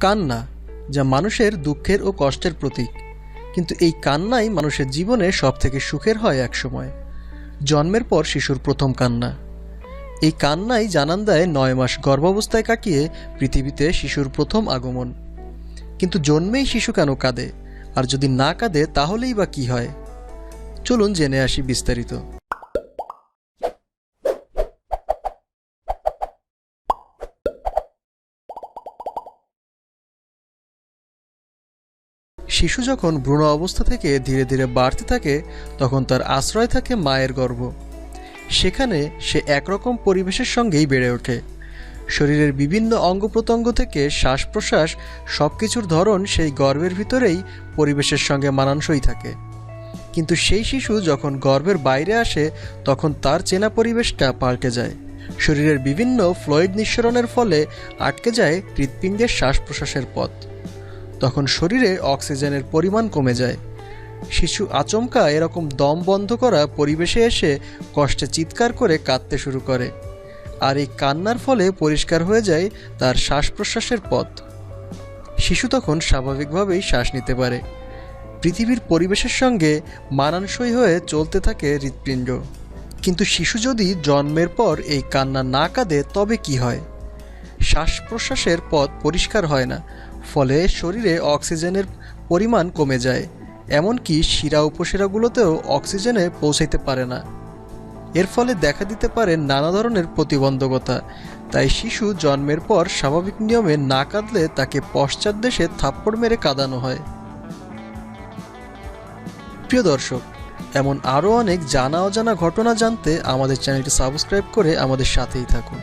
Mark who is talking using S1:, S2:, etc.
S1: কান্না, যা মানুষের দুঃখের ও কষ্টের প্রতীক। কিন্তু এই কান্নাই মানুষের জীবনে সবথেকে সুখের হয় একসময়। জন্মের পর শিশুর প্রথম কান্না। এই কান্নাই জানান দেয় নয় মাস গর্ভাবস্থায় কাটিয়ে পৃথিবীতে শিশুর প্রথম আগমন। কিন্তু জন্মেই শিশু কেন কাঁদে? আর যদি না কাঁদে, তাহলেই বা কি হয়? চলুন জেনে আসি বিস্তারিত। শিশু যখন ভ্রূণ অবস্থা থেকে ধীরে ধীরে বাড়তে থাকে, তখন তার আশ্রয় থাকে মায়ের গর্ভ। সেখানে সে একরকম পরিবেশের সঙ্গেই বেড়ে ওঠে। শরীরের বিভিন্ন অঙ্গ প্রত্যঙ্গ থেকে শ্বাস প্রশ্বাস সব কিছুর ধরন সেই গর্ভের ভিতরেই পরিবেশের সঙ্গে মানানসই থাকে। কিন্তু সেই শিশু যখন গর্ভের বাইরে আসে, তখন তার চেনা পরিবেশটা পাল্টে যায়। শরীরের বিভিন্ন ফ্লয়েড নিঃসরণের ফলে আটকে যায় হৃৎপিণ্ডের শ্বাস প্রশ্বাসের পথ। তখন শরীরে অক্সিজেনের পরিমাণ কমে যায়। শিশু আচমকা এরকম দম বন্ধ করা পরিবেশে এসে কষ্টে চিৎকার করে কাঁদতে শুরু করে। আর এই কান্নার ফলে পরিষ্কার হয়ে যায় তার শ্বাস প্রশ্বাসের পথ। শিশু তখন স্বাভাবিকভাবেই শ্বাস নিতে পারে। পৃথিবীর পরিবেশের সঙ্গে মানানসই হয়ে চলতে থাকে হৃৎপিণ্ড। কিন্তু শিশু যদি জন্মের পর এই কান্না না কাঁদে, তবে কি হয়? শ্বাস প্রশ্বাসের পথ পরিষ্কার হয় না। ফলে শরীরে অক্সিজেনের পরিমাণ কমে যায়, এমনকি শিরা উপশিরাগুলোতেও অক্সিজেনে পৌঁছাইতে পারে না। এর ফলে দেখা দিতে পারে নানা ধরনের প্রতিবন্ধকতা, তাই শিশু জন্মের পর স্বাভাবিক নিয়মে না কাঁদলে তাকে পশ্চাৎ দেশে থাপ্পড় মেরে কাঁদানো হয়। প্রিয় দর্শক, এমন আরও অনেক জানা অজানা ঘটনা জানতে আমাদের চ্যানেলটি সাবস্ক্রাইব করে আমাদের সাথেই থাকুন।